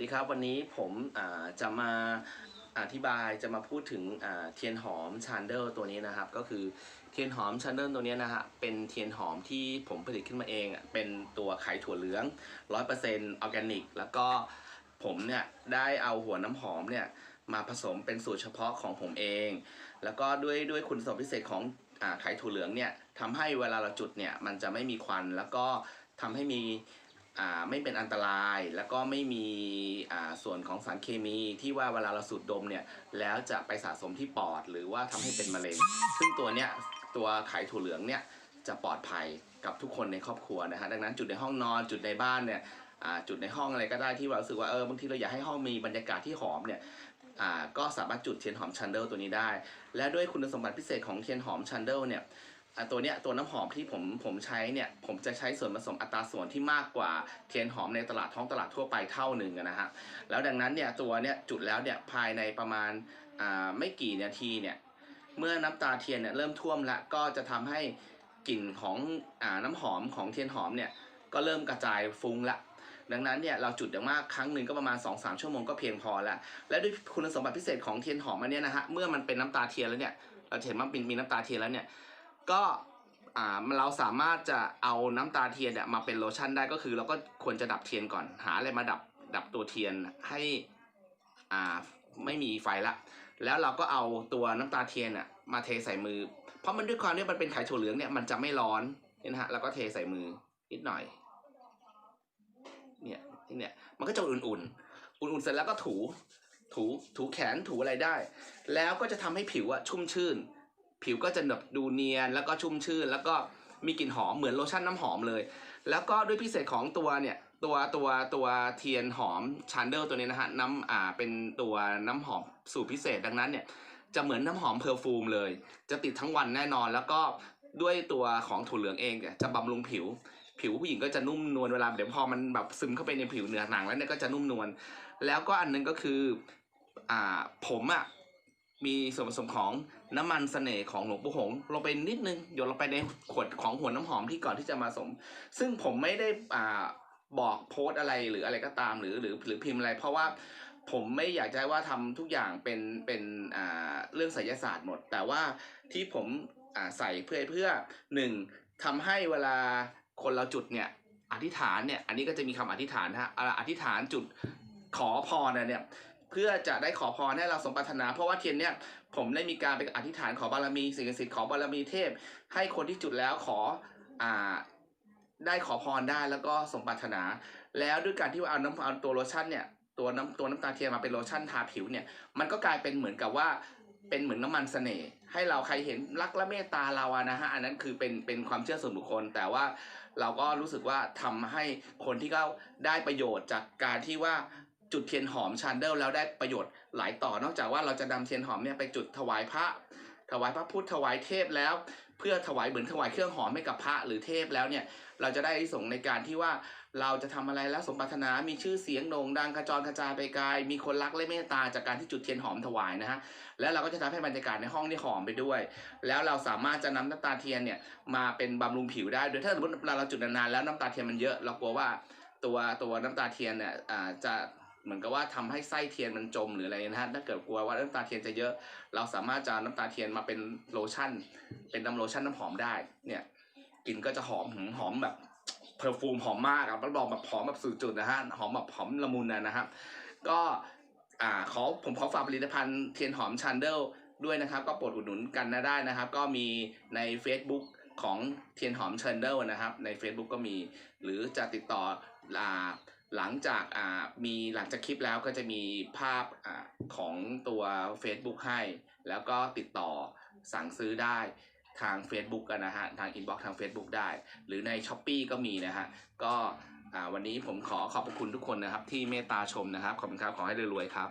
สวัสดีครับวันนี้ผมจะมาอธิบายจะมาพูดถึงเทียนหอมชานเดลตัวนี้นะครับ ก็คือเทียนหอมชานเดลตัวนี้นะฮะเป็นเทียนหอมที่ผมผลิตขึ้นมาเองอะเป็นตัวไข่ถั่วเหลือง 100%ออร์แกนิก แล้วก็ผมเนี่ยได้เอาหัวน้ำหอมเนี่ยมาผสมเป็นสูตรเฉพาะของผมเอง แล้วก็ด้วยด้วยคุณสมบัติพิเศษของไข่ถั่วเหลืองเนี่ยทำให้เวลาเราจุดเนี่ยมันจะไม่มีควันแล้วก็ทำให้มี ไม่เป็นอันตรายแล้วก็ไม่มีส่วนของสารเคมีที่ว่าเวลาเราสูดดมเนี่ยแล้วจะไปสะสมที่ปอดหรือว่าทำให้เป็นมะเร็ง ซึ่งตัวเนี้ยตัวไข่ถั่วเหลืองเนี่ยจะปลอดภัยกับทุกคนในครอบครัวนะฮะดังนั้นจุดในห้องนอนจุดในบ้านเนี่ยจุดในห้องอะไรก็ได้ที่เราสึกว่าเออบางทีเราอยากให้ห้องมีบรรยากาศที่หอมเนี่ยก็สามารถจุดเทียนหอมชันเดลตัวนี้ได้ และด้วยคุณสมบัติพิเศษของเทียนหอมชันเดลเนี่ย อตัวเนี้ยตัวน้ำหอมที่ผมผมใช้เนี่ยผมจะใช้ส่วนผสมอัตราส่วนที่มากกว่าเทียนหอมในตลาดท้องตลาดทั่วไปเท่าหนึ่งนะฮะแล้วดังนั้นเนี่ยตัวเนี้ยจุดแล้วเนี่ยภายในประมาณอ่าไม่กี่นาทีเนี่ยเมื่อน้ำตาเทียนเนี่ยเริ่มท่วมละก็จะทำให้กลิ่นของอ่าน้ำหอมของเทียนหอมเนี่ยก็เริ่มกระจายฟุ้งละดังนั้นเนี่ยเราจุดอย่างมากครั้งหนึ่งก็ประมาณ 2-3 ชั่วโมงก็เพียงพอแล้ว และด้วยคุณสมบัติพิเศษของเทียนหอมอันเนี้ยนะฮะเมื่อมันเป็นน้ำตาเทียนแล้วเนี่ยเราเห็นว่ามีมีน้ำตาเทียนแล้วเนี่ย ก็อ่าเราสามารถจะเอาน้ำตาเทียนเนี่ยมาเป็นโลชั่นได้ก็คือ เราก็ควรจะดับเทียนก่อนหาอะไรมาดับดับตัวเทียนให้อ่าไม่มีไฟละ แล้วเราก็เอาตัวน้ำตาเทียนอะมาเทใส่มือ เพราะมันด้วยความที่มันเป็นไข่ถั่วเหลืองเนี่ยมันจะไม่ร้อนเนี่ยนะฮะแล้วก็เทใส่มือนิดหน่อย เนี่ยเนี่ยมันก็จะอุ่นๆ อุ่นๆเสร็จแล้วก็ถู ถูถูแขนถูอะไรได้ แล้วก็จะทำให้ผิวอะชุ่มชื่น ผิวก็จะแบบดูเนียนแล้วก็ชุ่มชื่น แล้วก็มีกลิ่นหอมเหมือนโลชั่นน้ำหอมเลย แล้วก็ด้วยพิเศษของตัวเนี่ยตัวตัวตัวเทียนหอมชันเดลตัวนี้นะฮะน้ำอ่าเป็นตัวน้ำหอมสูตรพิเศษดังนั้นเนี่ยจะเหมือนน้ำหอมเพอร์ฟูมเลย จะติดทั้งวันแน่นอน แล้วก็ด้วยตัวของถั่วเหลืองเองเนี่ยจะบำรุงผิว ผิวผู้หญิงก็จะนุ่มนวลเวลาเดี๋ยวพอมันแบบซึมเข้าไปในผิวเนื้อหนังแล้วเนี่ยก็จะนุ่มนวลแล้วก็อันหนึงก็คืออ่าผมอะ่ะ มีส่วนผสมของน้ำมันเสน่ห์ของหลวงปู่หงลงไปนิดนึงหยดลงไปในขวดของหัวน้ำหอมที่ก่อนที่จะมาสม ซึ่งผมไม่ได้อ่าบอกโพสต์อะไรหรืออะไรก็ตามหรือหรือหรือพิมพ์อะไร เพราะว่าผมไม่อยากจะว่าทำทุกอย่างเป็นเป็นอ่าเรื่องไสยศาสตร์หมด แต่ว่าที่ผมอ่าใส่เพื่อเพื่อหนึ่งทำให้เวลาคนเราจุดเนี่ยอธิษฐานเนี่ยอันนี้ก็จะมีคำอธิษฐานนะฮะอ่าอธิษฐานจุดขอพรเนี่ย เพื่อจะได้ขอพรให้เราสมปรารถนา เพราะว่าเทียนเนี่ยผมได้มีการไปอธิษฐานขอบารมีสิ่งศักดิ์สิทธิ์ขอบารมีเทพ ให้คนที่จุดแล้วขออ่าได้ขอพรได้แล้วก็สมปรารถนา แล้วด้วยการที่ว่าเอาน้ำเอาตัวโลชั่นเนี่ยตัวน้ำตัวน้ำตาเทียนมาเป็นโลชั่นทาผิวเนี่ยมันก็กลายเป็นเหมือนกับว่าเป็นเหมือนน้ำมันเสน่ห์ให้เราใครเห็นรักและเมตตาเราอะนะฮะอันนั้นคือเป็นเป็นความเชื่อส่วนบุคคล แต่ว่าเราก็รู้สึกว่าทำให้คนที่เขาได้ประโยชน์จากการที่ว่า จุดเทียนหอมชันเดลแล้วได้ประโยชน์หลายต่อนอกจากว่าเราจะนำเทียนหอมเนี่ยไปจุดถวายพระ ถวายพระพุทธถวายเทพแล้ว เพื่อถวายเหมือนถวายเครื่องหอมให้กับพระหรือเทพแล้วเนี่ยเราจะได้อานิสงในการที่ว่าเราจะทำอะไรแล้วสมปรารถนา มีชื่อเสียงโด่งดังกระจรกระจายไปไกล มีคนรักและเมตตาจากการที่จุดเทียนหอมถวายนะฮะ แล้วเราก็จะทำให้บรรยากาศในห้องนี่หอมไปด้วย แล้วเราสามารถจะนำน้ำตาเทียนเนี่ยมาเป็นบำรุงผิวได้โดยถ้าสมมติเวลาเราจุดนานๆแล้วน้ำตาเทียนมันเยอะ เรากลัวว่าตัวตัวน้ำตาเทียนเนี่ยจะ เหมือนกับว่าทำให้ไส้เทียนมันจมหรืออะไรนะฮะถ้าเกิดกลัวว่าน้ำตาเทียนจะเยอะ เราสามารถจะน้ำตาเทียนมาเป็นโลชั่น เป็นน้ำโลชั่นน้ำหอมได้เนี่ยกลิ่นก็จะหอมหหอมแบบเพอร์ฟูมหอมมากอะรับรองแบบหอมแบบสุดจุดนะฮะหอมแบบหอมละมุนนะนะครับ ก็อ่าขอผมขอฝากผลิตภัณฑ์เทียนหอมชันเดลด้วยนะครับ ก็โปรดอุดหนุนกันนะได้นะครับ ก็มีใน Facebook ของเทียนหอมชันเดลนะครับ ใน Facebook ก็มี หรือจะติดต่ออ่า หลังจากอ่ามีหลังจากคลิปแล้วก็จะมีภาพอ่าของตัว Facebook ให้ แล้วก็ติดต่อสั่งซื้อได้ทาง Facebook กันนะฮะ ทางอินบ็อกทาง Facebook ได้ หรือใน s h อ p e e ก็มีนะฮะ ก็อ่าวันนี้ผมขอขอบพระคุณทุกคนนะครับ ที่เมตตาชมนะครับ ขอบคุณครับ ขอให้รวยๆครับ